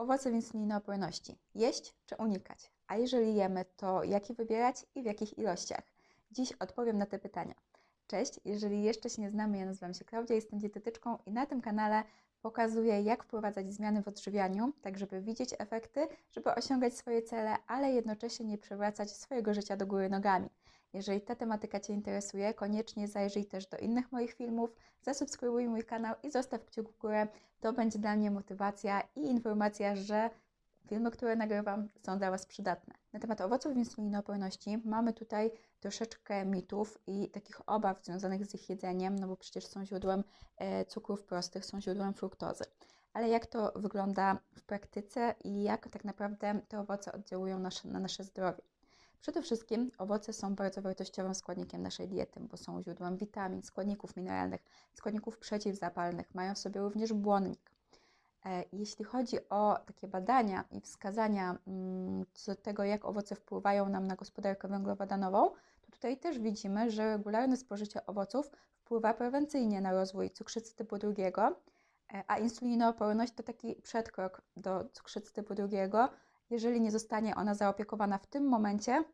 Owoce w insulinooporności. Jeść czy unikać? A jeżeli jemy, to jakie wybierać i w jakich ilościach? Dziś odpowiem na te pytania. Cześć, jeżeli jeszcze się nie znamy, ja nazywam się Klaudia, jestem dietetyczką i na tym kanale pokazuję, jak wprowadzać zmiany w odżywianiu, tak żeby widzieć efekty, żeby osiągać swoje cele, ale jednocześnie nie przewracać swojego życia do góry nogami. Jeżeli ta tematyka Cię interesuje, koniecznie zajrzyj też do innych moich filmów, zasubskrybuj mój kanał i zostaw kciuk w górę. To będzie dla mnie motywacja i informacja, że filmy, które nagrywam, są dla Was przydatne. Na temat owoców insulinooporności mamy tutaj troszeczkę mitów i takich obaw związanych z ich jedzeniem, no bo przecież są źródłem e, cukrów prostych, są źródłem fruktozy. Ale jak to wygląda w praktyce i jak tak naprawdę te owoce oddziałują na nasze zdrowie? Przede wszystkim owoce są bardzo wartościowym składnikiem naszej diety, bo są źródłem witamin, składników mineralnych, składników przeciwzapalnych, mają w sobie również błonnik. E, jeśli chodzi o takie badania i wskazania mm, co do tego, jak owoce wpływają nam na gospodarkę węglowodanową, to tutaj też widzimy, że regularne spożycie owoców wpływa prewencyjnie na rozwój cukrzycy typu drugiego, e, a insulinooporność to taki przedkrok do cukrzycy typu drugiego, jeżeli nie zostanie ona zaopiekowana w tym momencie,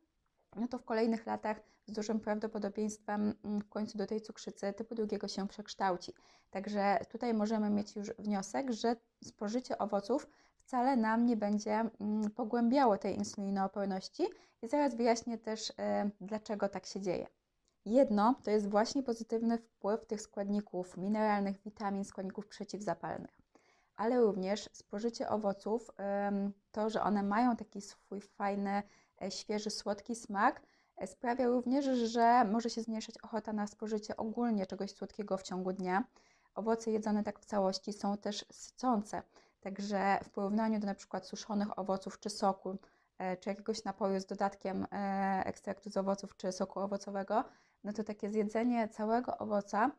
no to w kolejnych latach z dużym prawdopodobieństwem mm, w końcu do tej cukrzycy typu drugiego się przekształci. Także tutaj możemy mieć już wniosek, że spożycie owoców wcale nam nie będzie mm, pogłębiało tej insulinooporności i zaraz wyjaśnię też, e, dlaczego tak się dzieje. Jedno to jest właśnie pozytywny wpływ tych składników mineralnych, witamin, składników przeciwzapalnych ale również spożycie owoców, to, że one mają taki swój fajny, świeży, słodki smak, e, sprawia również, że może się zmniejszyć ochota na spożycie ogólnie czegoś słodkiego w ciągu dnia. Owoce jedzone tak w całości są też sycące, także w porównaniu do przykład suszonych owoców czy soku, e, czy jakiegoś napoju z dodatkiem ekstraktu z owoców czy soku owocowego, no to takie zjedzenie całego owoca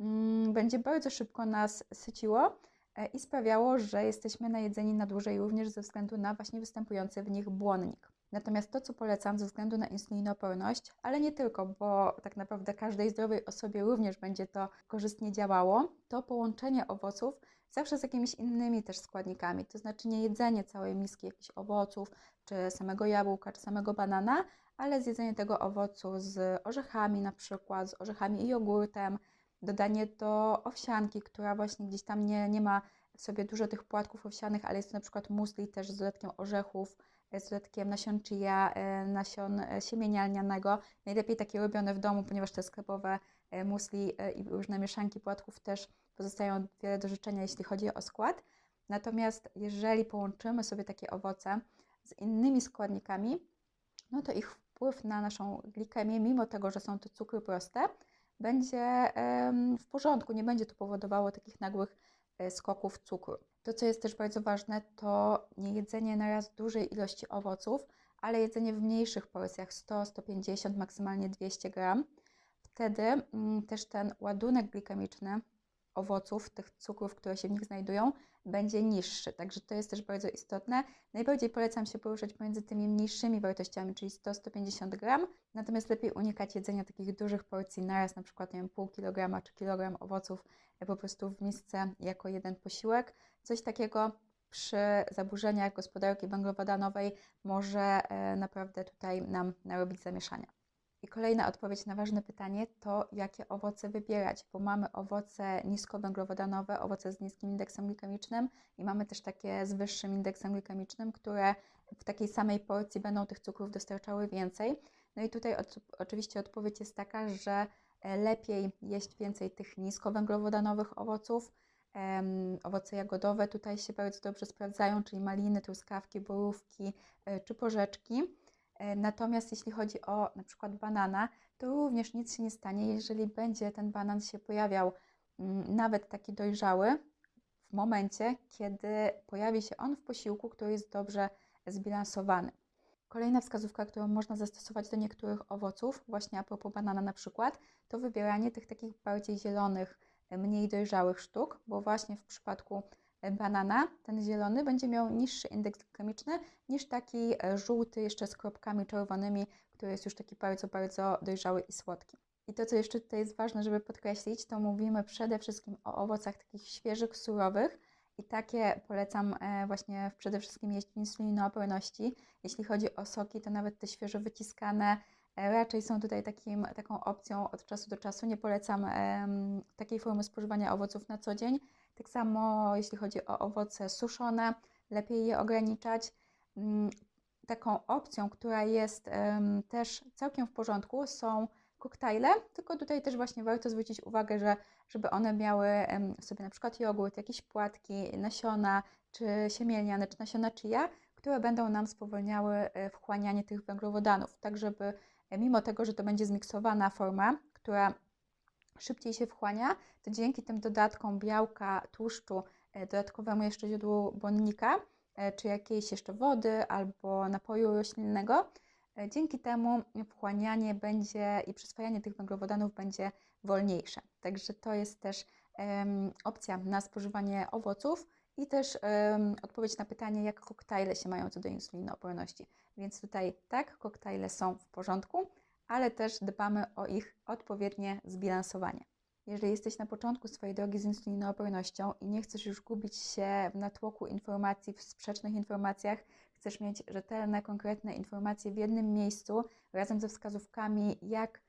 mm, będzie bardzo szybko nas syciło, E, i sprawiało, że jesteśmy najedzeni na dłużej również ze względu na właśnie występujący w nich błonnik. Natomiast to, co polecam ze względu na insulinooporność, ale nie tylko, bo tak naprawdę każdej zdrowej osobie również będzie to korzystnie działało, to połączenie owoców zawsze z jakimiś innymi też składnikami, to znaczy nie jedzenie całej miski jakichś owoców, czy samego jabłka, czy samego banana, ale zjedzenie tego owocu z orzechami na przykład, z orzechami i jogurtem, dodanie do owsianki, która właśnie gdzieś tam nie, nie ma w sobie dużo tych płatków owsianych, ale jest to na przykład musli też z dodatkiem orzechów, e, z dodatkiem nasion chia, e, nasion e, siemienia lnianego. Najlepiej takie robione w domu, ponieważ te sklepowe musli i różne mieszanki płatków też pozostają wiele do życzenia, jeśli chodzi o skład. Natomiast jeżeli połączymy sobie takie owoce z innymi składnikami, no to ich wpływ na naszą glikemię, mimo tego, że są to cukry proste, będzie w porządku, nie będzie to powodowało takich nagłych e, skoków cukru. To, co jest też bardzo ważne, to nie jedzenie na raz dużej ilości owoców, ale jedzenie w mniejszych porcjach 100, 150, maksymalnie 200 gram. Wtedy mm, też ten ładunek glikemiczny owoców, tych cukrów, które się w nich znajdują, będzie niższy. Także to jest też bardzo istotne. Najbardziej polecam się poruszać pomiędzy tymi niższymi wartościami, czyli 100-150 gram. Natomiast lepiej unikać jedzenia takich dużych porcji naraz, na przykład nie wiem, pół kilograma czy kilogram owoców e, po prostu w misce jako jeden posiłek. Coś takiego przy zaburzeniach gospodarki węglowodanowej może e, naprawdę tutaj nam narobić zamieszania. I kolejna odpowiedź na ważne pytanie to, jakie owoce wybierać, bo mamy owoce niskowęglowodanowe, owoce z niskim indeksem glikemicznym i mamy też takie z wyższym indeksem glikemicznym, które w takiej samej porcji będą tych cukrów dostarczały więcej. No i tutaj oczywiście odpowiedź jest taka, że e, lepiej jeść więcej tych niskowęglowodanowych owoców. Um, owoce jagodowe tutaj się bardzo dobrze sprawdzają, czyli maliny, truskawki, borówki y, czy porzeczki. E, natomiast jeśli chodzi o na przykład banana, to również nic się nie stanie, jeżeli będzie ten banan się pojawiał mm, nawet taki dojrzały w momencie, kiedy pojawi się on w posiłku, który jest dobrze zbilansowany. Kolejna wskazówka, którą można zastosować do niektórych owoców, właśnie a propos banana na przykład, to wybieranie tych takich bardziej zielonych, mniej dojrzałych sztuk, bo właśnie w przypadku banana, ten zielony, będzie miał niższy indeks glikemiczny niż taki e, żółty, jeszcze z kropkami czerwonymi, który jest już taki bardzo, bardzo dojrzały i słodki. I to, co jeszcze tutaj jest ważne, żeby podkreślić, to mówimy przede wszystkim o owocach takich świeżych, surowych I takie polecam e, właśnie przede wszystkim jeść w insulinooporności. Jeśli chodzi o soki, to nawet te świeżo wyciskane raczej są tutaj takim, taką opcją od czasu do czasu. Nie polecam em, takiej formy spożywania owoców na co dzień. Tak samo jeśli chodzi o owoce suszone, lepiej je ograniczać. Mm, Taką opcją, która jest em, też całkiem w porządku, są koktajle, tylko tutaj też właśnie warto zwrócić uwagę, że żeby one miały sobie na przykład jogurt, jakieś płatki, nasiona, czy siemielniane, czy nasiona chia, które będą nam spowolniały e, wchłanianie tych węglowodanów, tak żeby e, mimo tego, że to będzie zmiksowana forma, która szybciej się wchłania, to dzięki tym dodatkom białka, tłuszczu, e, dodatkowemu jeszcze źródłu błonnika, e, czy jakiejś jeszcze wody albo napoju roślinnego, e, dzięki temu wchłanianie będzie i przyswajanie tych węglowodanów będzie wolniejsze. Także to jest też opcja na spożywanie owoców i też em, odpowiedź na pytanie, jak koktajle się mają co do insulinooporności. Więc tutaj tak, koktajle są w porządku, ale też dbamy o ich odpowiednie zbilansowanie. Jeżeli jesteś na początku swojej drogi z insulinoopornością i nie chcesz już gubić się w natłoku informacji, w sprzecznych informacjach, chcesz mieć rzetelne, konkretne informacje w jednym miejscu, razem ze wskazówkami, jak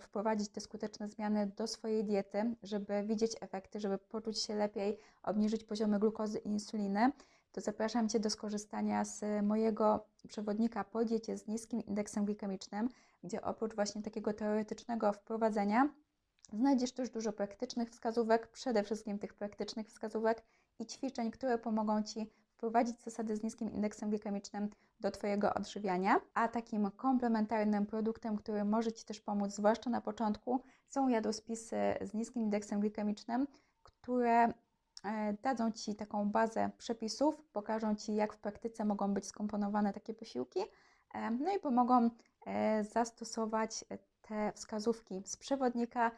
wprowadzić te skuteczne zmiany do swojej diety, żeby widzieć efekty, żeby poczuć się lepiej, obniżyć poziomy glukozy i insuliny, to zapraszam Cię do skorzystania z mojego przewodnika po diecie z niskim indeksem glikemicznym, gdzie oprócz właśnie takiego teoretycznego wprowadzenia znajdziesz też dużo praktycznych wskazówek, przede wszystkim tych praktycznych wskazówek i ćwiczeń, które pomogą Ci wprowadzić zasady z niskim indeksem glikemicznym do Twojego odżywiania. A takim komplementarnym produktem, który może Ci też pomóc, zwłaszcza na początku, są jadłospisy z niskim indeksem glikemicznym, które e, dadzą Ci taką bazę przepisów, pokażą Ci, jak w praktyce mogą być skomponowane takie posiłki, e, no i pomogą e, zastosować te wskazówki z przewodnika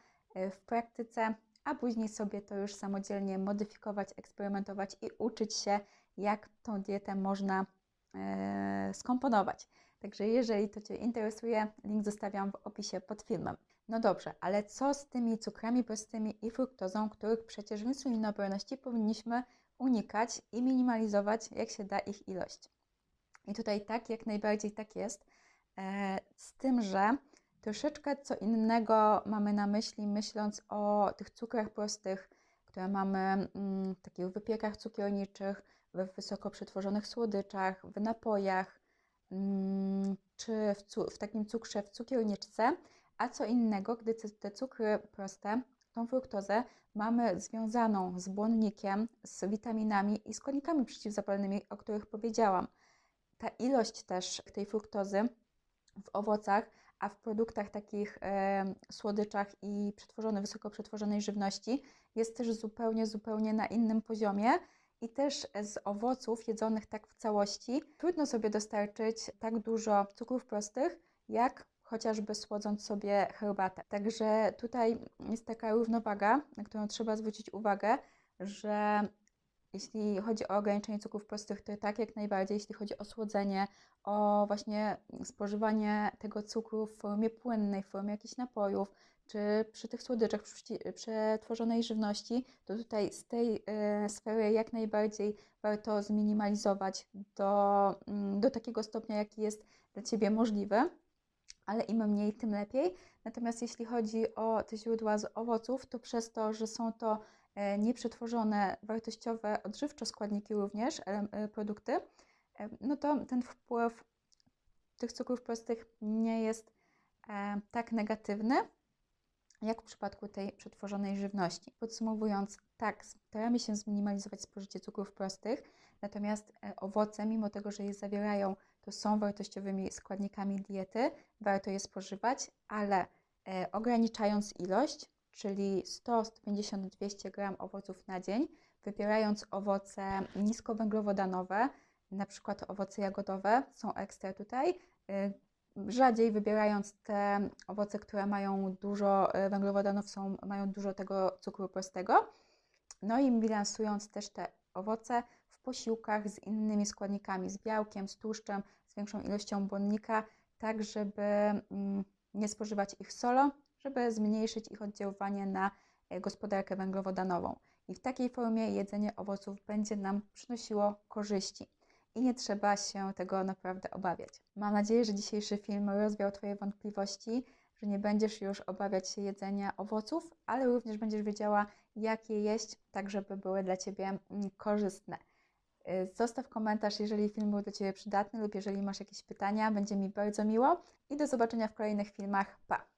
w praktyce, a później sobie to już samodzielnie modyfikować, eksperymentować i uczyć się, jak tą dietę można e, skomponować. Także jeżeli to Cię interesuje, link zostawiam w opisie pod filmem. No dobrze, ale co z tymi cukrami prostymi i fruktozą, których przecież w insulinooporności powinniśmy unikać i minimalizować, jak się da ich ilość? I tutaj tak, jak najbardziej tak jest, e, z tym, że troszeczkę co innego mamy na myśli, myśląc o tych cukrach prostych, które mamy mm, w takich wypiekach cukierniczych, w wysoko przetworzonych słodyczach, w napojach, mm, czy w, w takim cukrze w cukierniczce, a co innego, gdy te, cukry proste, tą fruktozę mamy związaną z błonnikiem, z witaminami i składnikami przeciwzapalnymi, o których powiedziałam. Ta ilość też tej fruktozy w owocach, a w produktach takich e, słodyczach i przetworzonej, wysoko przetworzonej żywności jest też zupełnie, zupełnie na innym poziomie. I też z owoców jedzonych tak w całości trudno sobie dostarczyć tak dużo cukrów prostych, jak chociażby słodząc sobie herbatę. Także tutaj jest taka równowaga, na którą trzeba zwrócić uwagę, że jeśli chodzi o ograniczenie cukrów prostych, to tak jak najbardziej, jeśli chodzi o słodzenie, o właśnie spożywanie tego cukru w formie płynnej, w formie jakichś napojów, czy przy tych słodyczach, przetworzonej żywności, to tutaj z tej e, sfery jak najbardziej warto zminimalizować do, mm, do takiego stopnia, jaki jest dla Ciebie możliwy, ale im mniej, tym lepiej. Natomiast jeśli chodzi o te źródła z owoców, to przez to, że są to e, nieprzetworzone, wartościowe, odżywczo składniki również, e, produkty, no to ten wpływ tych cukrów prostych nie jest tak negatywny, jak w przypadku tej przetworzonej żywności. Podsumowując, tak, staramy się zminimalizować spożycie cukrów prostych, natomiast e, owoce, mimo tego, że je zawierają, to są wartościowymi składnikami diety, warto je spożywać, ale e, ograniczając ilość, czyli 100, 150, 200 gram owoców na dzień, wybierając owoce niskowęglowodanowe, na przykład owoce jagodowe są ekstra tutaj, y, rzadziej wybierając te owoce, które mają dużo e, węglowodanów, są, mają dużo tego cukru prostego. No i bilansując też te owoce w posiłkach z innymi składnikami, z białkiem, z tłuszczem, z większą ilością błonnika, tak żeby mm, nie spożywać ich solo, żeby zmniejszyć ich oddziaływanie na e, gospodarkę węglowodanową. i w takiej formie jedzenie owoców będzie nam przynosiło korzyści. I nie trzeba się tego naprawdę obawiać. Mam nadzieję, że dzisiejszy film rozwiał Twoje wątpliwości, że nie będziesz już obawiać się jedzenia owoców, ale również będziesz wiedziała, jak je jeść, tak żeby były dla Ciebie mm, korzystne. Y, Zostaw komentarz, jeżeli film był dla Ciebie przydatny lub jeżeli masz jakieś pytania, będzie mi bardzo miło i do zobaczenia w kolejnych filmach. Pa!